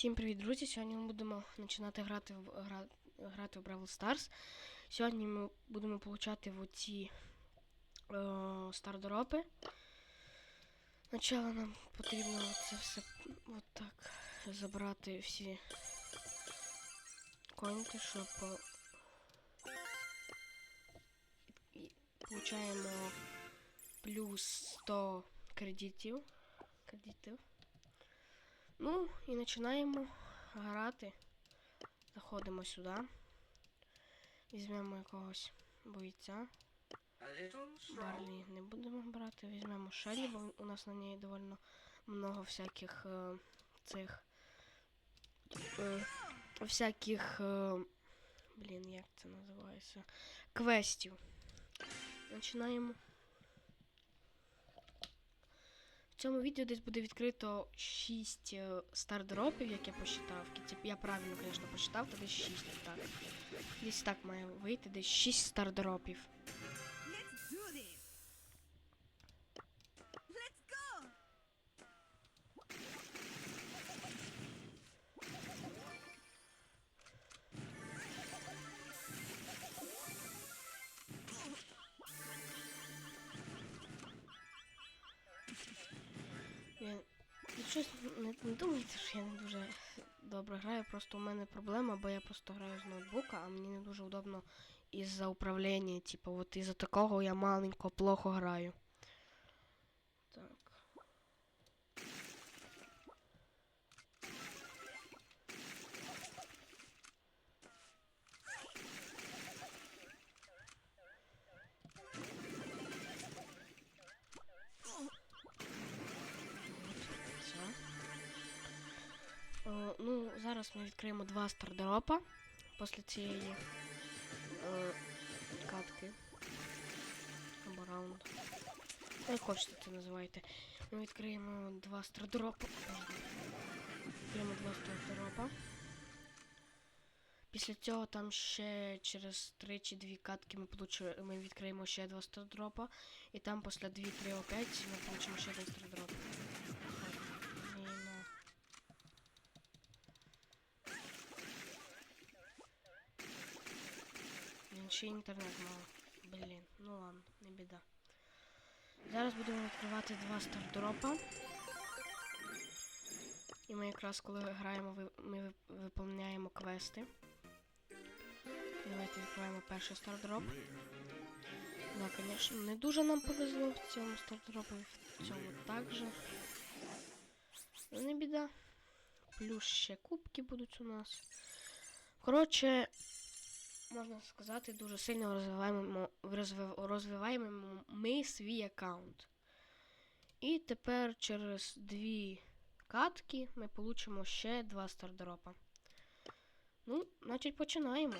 Всім привіт, друзі! Сьогодні ми будемо починати грати в гра, грати в Бравл Stars. Сьогодні ми будемо получати в оці е, стардоропи. Спочатку нам потрібно це все от так забрати всі коньки, щоб е, і получаємо плюс 100 кредитів. кредитів. Ну, і починаємо грати. Заходимо сюди. Візьмемо якогось бойця. Барлі не будемо брати. Візьмемо Шелі, бо у нас на ній доволі много всяких е, цих. Е, всяких. Е, блін, як це називається? Квестів. Починаємо. Цьому відео десь буде відкрито 6 е, стардропів, як я посчитав. Я правильно, звісно, посчитав, то десь 6 так. Десь так має вийти, десь 6 стардропів. Щось не, не думайте, що я не дуже добре граю. Просто у мене проблема, бо я просто граю з ноутбука, а мені не дуже удобно із-за управління. Типу, от із-за такого я маленько плохо граю. Ну, зараз ми відкриємо два стардропа після цієї е, катки. Або раунд. Як хочете це називайте. Ми відкриємо два стардропа. Відкриємо два стардропа. Після цього там ще через 3 чи 2 катки ми, получу, ми відкриємо ще два стардропа. І там після 2-3 опять ми получимо ще один стардроп. Так, Блін. Він ще інтернет мало. Блін, ну ладно, не біда. Зараз будемо відкривати два стардропа. І ми якраз коли граємо, ми ви- виповняємо квести. Давайте відкриваємо перший стардроп. Ну, звісно, не дуже нам повезло в цьому стардропі, в цьому також. Ну, не біда. Плюс ще кубки будуть у нас. Коротше, можна сказати, дуже сильно розвиваємо, розвив- розвиваємо ми свій аккаунт. І тепер через дві катки ми получимо ще два стардропа. Ну, значить, починаємо.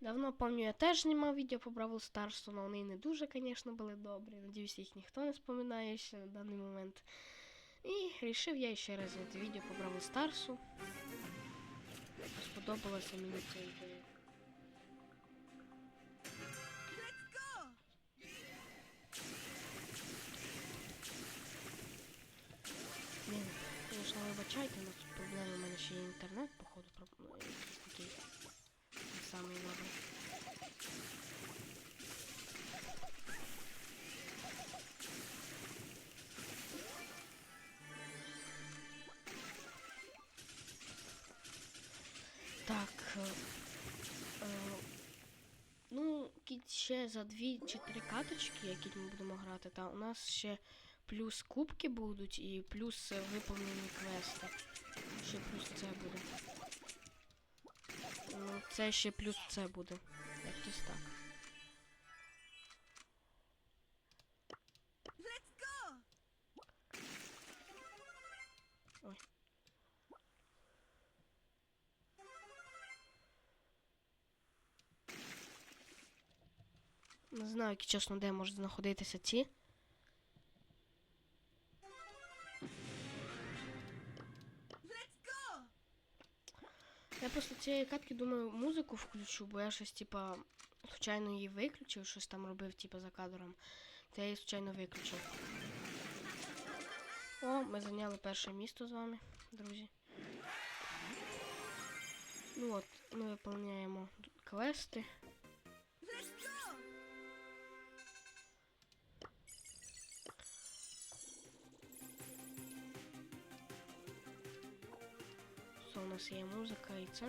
Давно пам'ятаю, я теж знімав відео по Бравл Старсу, але вони не дуже, звісно, були добрі. Надіюсь, їх ніхто не споминає ще на даний момент. І вирішив я ще раз зняти відео по Бравл Старсу. Сподобалося мені це ідея. Блін, звісно, вибачайте, але тут проблеми у мене ще є інтернет, походу, якийсь такий не самий. Кіт ще за дві чи три каточки, які ми будемо грати, та у нас ще плюс кубки будуть і плюс виповнені квести. Ще плюс це буде. Ну, це ще плюс це буде. Якось так. Знаю, які чесно, де можуть знаходитися ці. Я після цієї катки думаю, музику включу, бо я щось, типа, случайно її виключив, щось там робив, типа, за кадром. То я її случайно виключив. О, ми зайняли перше місто з вами, друзі. Ну от, ми виповняємо квести. Нас є музика і це.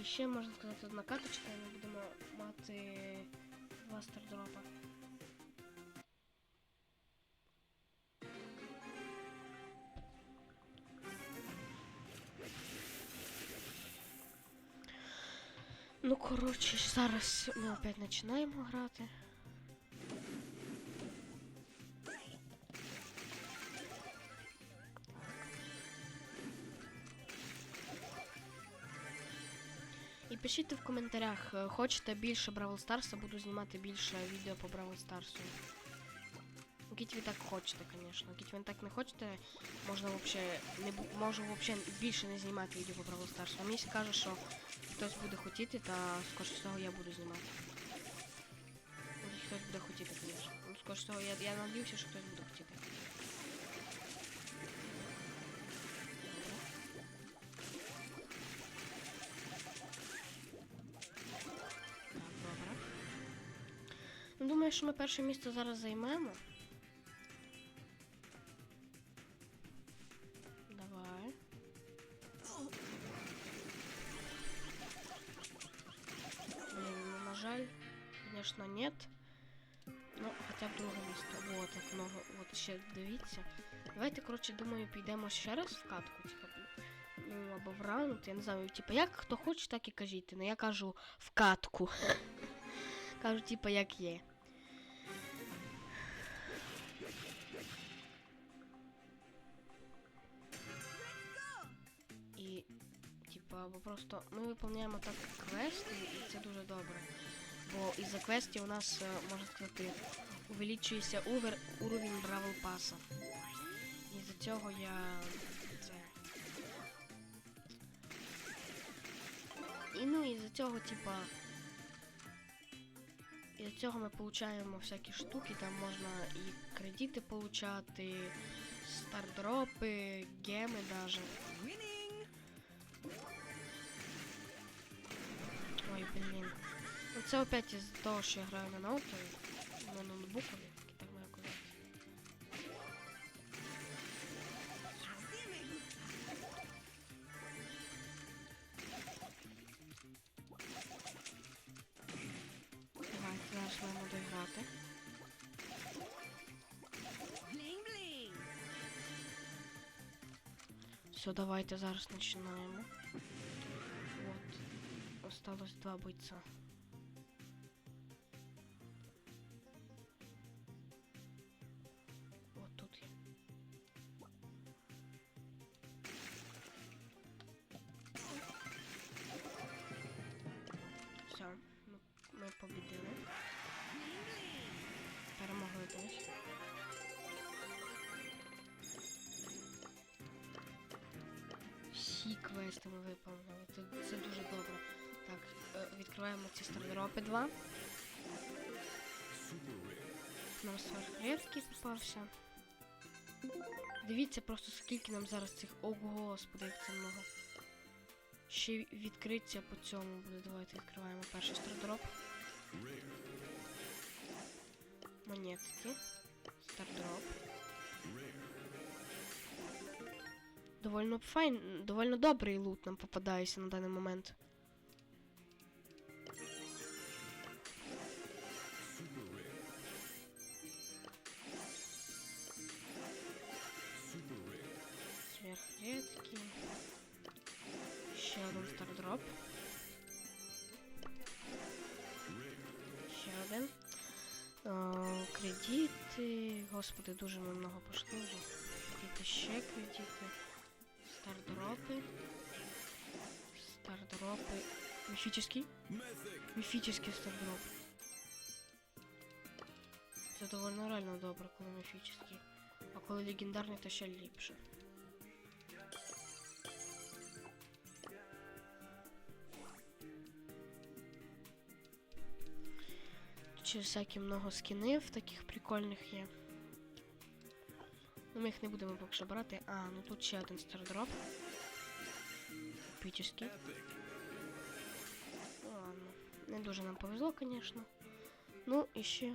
І ще можна сказати одна карточка, і ми будемо мати два стардропа. Ну, коротше, зараз ми опять починаємо грати. Пишіть в коментарях, е, хочете більше Бравл Старса, буду знімати більше відео по Бравл Старсу. Якщо ви так хочете, звісно. Якщо ви так не хочете, можна вообще не можу вообще більше не знімати відео по Бравл Старсу. А мені каже, що хтось буде хотіти, та скоріше всього я буду знімати. Хтось буде хотіти, звісно. Скоріше всього, я, я надіюся, що хтось буде хотіти. Думаю, що ми перше місце зараз займемо. Давай. Блин, ну, на жаль, конечно, нет. Ну, хоча б друге місто. Вот, як много. От ще дивіться. Давайте, коротше, думаю, підемо ще раз в катку, типа. Ну, або в раунд, я не знаю, типа, як хто хоче, так і кажіть. Ну я кажу в катку. кажу, типа, як є. Просто ми виповняємо так квести, і це дуже добре. Бо із-за квестів у нас, е, можна сказати, увеличується увер, уровень Бравл Паса. Із-за цього я це. І ну із-за цього, типа. Із-за цього ми получаємо всякі штуки, там можна і кредити получати, стардропи, геми даже. Блін. Це опять із того, що я граю на ноутові, на ноутбукові, як так маю казати. Давайте зараз маємо доіграти. Все, давайте зараз починаємо. Осталось два бойця. Вот тут я. Все, ми, ми побідили. Перемогли десь. Всі квести ми виповнили. Це, це дуже добре. Так, е, відкриваємо ці стардропи 2. Нам сверхредкий попався. Дивіться просто скільки нам зараз цих. О, господи, як це много. Ще відкриття по цьому буде. Давайте відкриваємо перший стардроп. Монетки. Стардроп. Довольно файн, довольно добрий лут нам попадається на даний момент. Господи, дуже ми много пошли вже. Кредити ще кредити. Стардропы. Стардропы. Мифический? Мифический стардроп. Це довольно реально добре, коли міфічний. А коли легендарний, то ще ліпше. Ще всякі много скінів таких прикольних є. Ну, Ми їх не будемо поки що брати. А, ну тут ще один стардроп. Епічний. Ну ладно. Не дуже нам повезло, звісно. Ну і ще.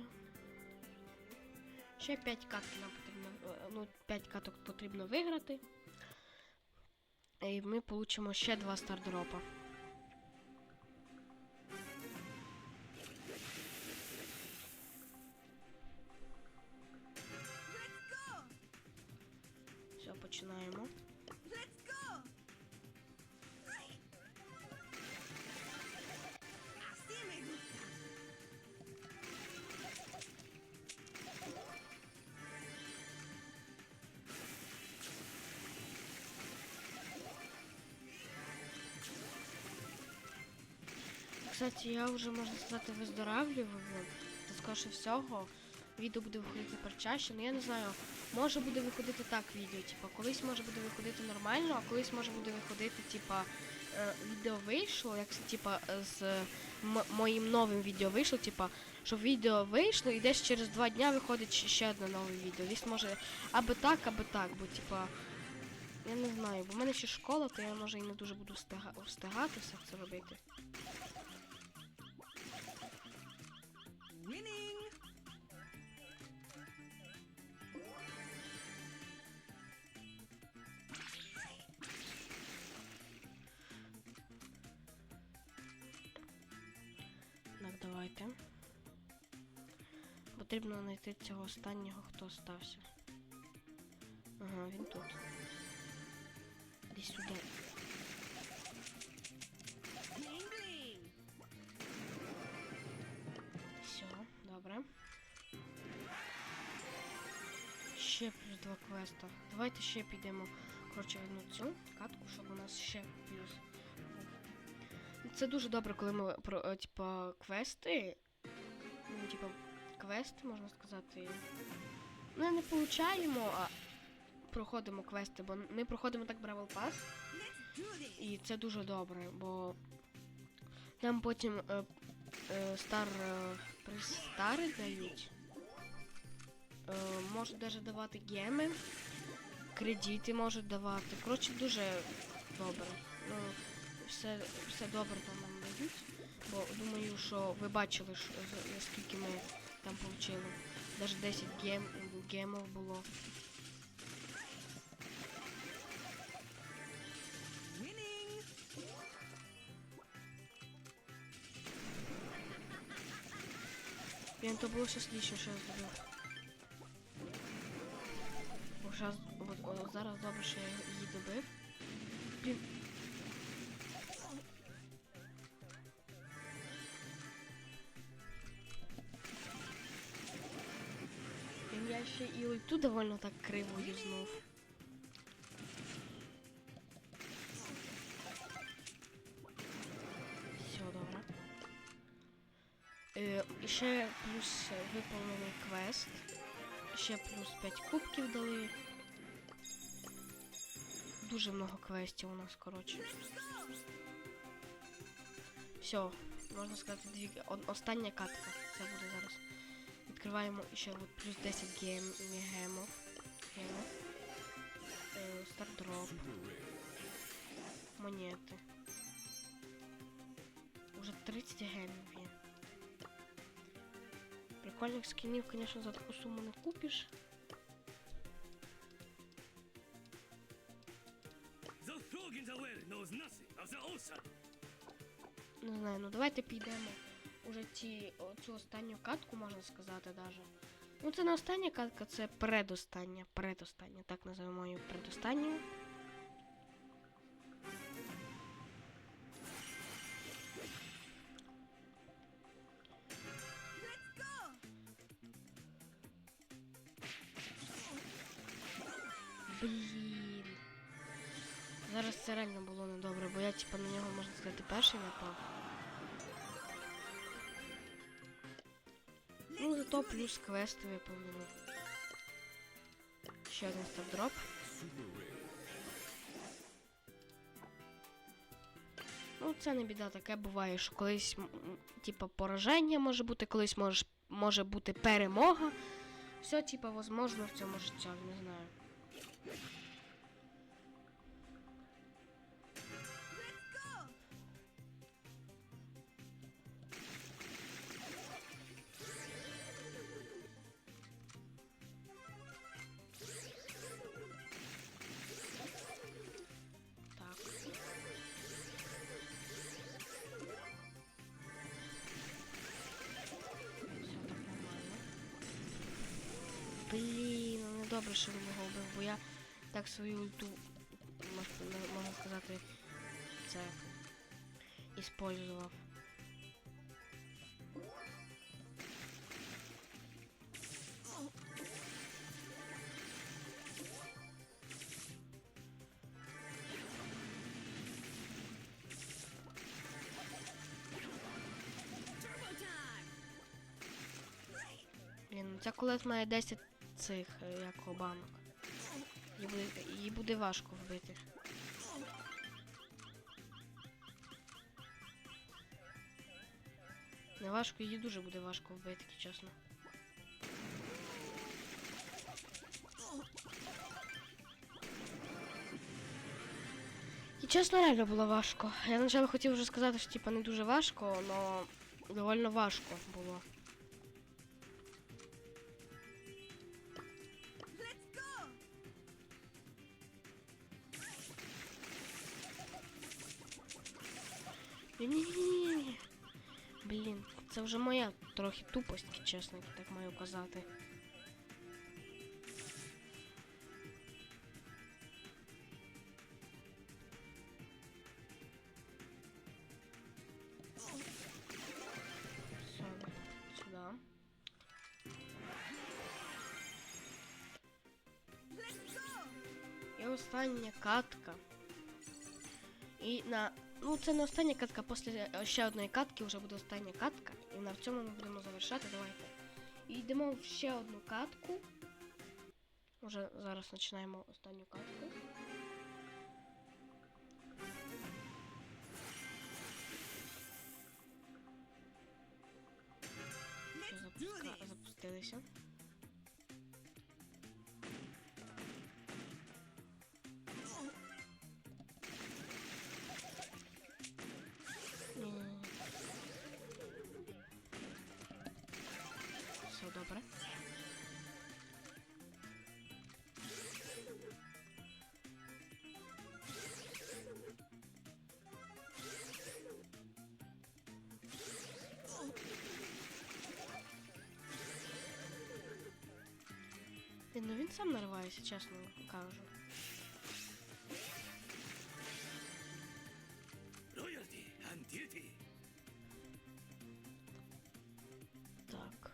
Ще 5 каток нам потрібно. е, Ну, 5 каток потрібно виграти. І ми получимо ще два стардропа. Кстати, я вже можна сказати виздоравлюю. Та скоріше всього. Відео буде виходити тепер чаще, ну я не знаю. Може буде виходити так відео, типа, колись може буде виходити нормально, а колись може буде виходити, типа, е, відео вийшло, як типа з моїм новим відео вийшло, типа, що відео вийшло і десь через два дня виходить ще- одне нове відео. Десь може аби так, аби так, бо типа. Я не знаю, бо в мене ще школа, то я може і не дуже буду встигати все це робити. Потрібно знайти цього останнього, хто остався. Ага, він тут. Десь сюди. Все, добре. Ще плюс два квеста. Давайте ще підемо. Коротше, одну цю катку, щоб у нас ще плюс. Це дуже добре, коли ми про е, типа квести. Ну, типа, квести, можна сказати. Ну, не получаємо, а проходимо квести, бо ми проходимо так Бравл Пас. І це дуже добре, бо нам потім е, е, стар е, пристари дають. Е, можуть навіть давати геми, кредити можуть давати. Коротше, дуже добре. Ну, все, все добре там нам дають. Бо думаю, що ви бачили, що, наскільки ми там отримали. Навіть 10 гем, гемів було. Winning! Він то було щось лічно, що я зробив. Бо щас, от, от зараз добре, що я її добив. Блін. Я ще і ульту довольно так криво юзнув. Все, добре. Е, ще плюс виповнений квест. Ще плюс 5 кубків дали. Дуже много квестів у нас, коротше. Все, можна сказати, дві... остання катка. Це буде зараз. Відкриваємо ще от плюс 10 гем... гемов. Гемов. Е, стардроп. Монети. Уже 30 гемів є. Прикольних скінів, звісно, за таку суму не купиш. The frog in the well knows nothing of the ocean. Не знаю, ну давайте підемо. Уже ті, цю останню катку, можна сказати, даже. Ну це не остання катка, це предостання. Предостання, так називаємо її go! Блін. Зараз це реально було недобре, бо я типа на нього, можна сказати, перший напав. Плюс квест виповнили. Ще один стардроп. Ну, це не біда, таке буває, що колись, типа, пораження може бути, колись може, може бути перемога. Все, типа, возможно в цьому житті, не знаю. Ну що він його вбив, бо я так свою ульту, мож- сказати, це іспользував. Блін, ну ця кулет має 10 цих, е, як банок. Їй буде, їй буде важко вбити. Не важко, її дуже буде важко вбити, чесно. І чесно, реально було важко. Я спочатку хотів вже сказати, що типа не дуже важко, але доволі важко було. Ні-ні-ні. Блін, це вже моя трохи тупость, чесно, так маю казати. І остання катка. І на. Ну, це не остання катка, після е, ще одної катки вже буде остання катка. І на цьому ми будемо завершати. Давайте. Йдемо в ще одну катку. Уже зараз починаємо останню катку. Запуска... запустилися. Блін, Ну він сам наривається, чесно кажу. Loyalty and duty. Так.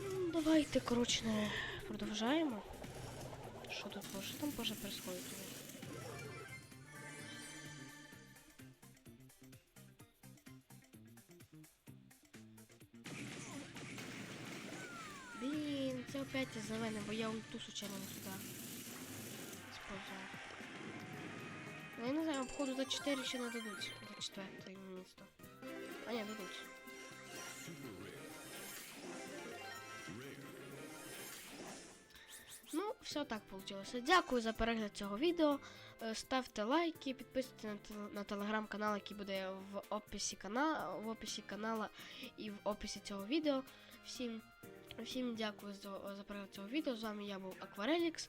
Ну, Давайте, коротше, продовжаємо. Що тут може? Там може происходить? Блін, це опять за мене, бо я ульту случайно не туди использував. Ну, я не знаю, обходу за 4 ще не дадуть. За четверте місто. А ні, дадуть. Ну, все так вийшло. Дякую за перегляд цього відео. Е, Ставте лайки, підписуйтесь на, на телеграм-канал, який буде в описі канала, в описі канала і в описі цього відео. Всім, всім дякую за, за перегляд цього відео. З вами я був Акварелікс.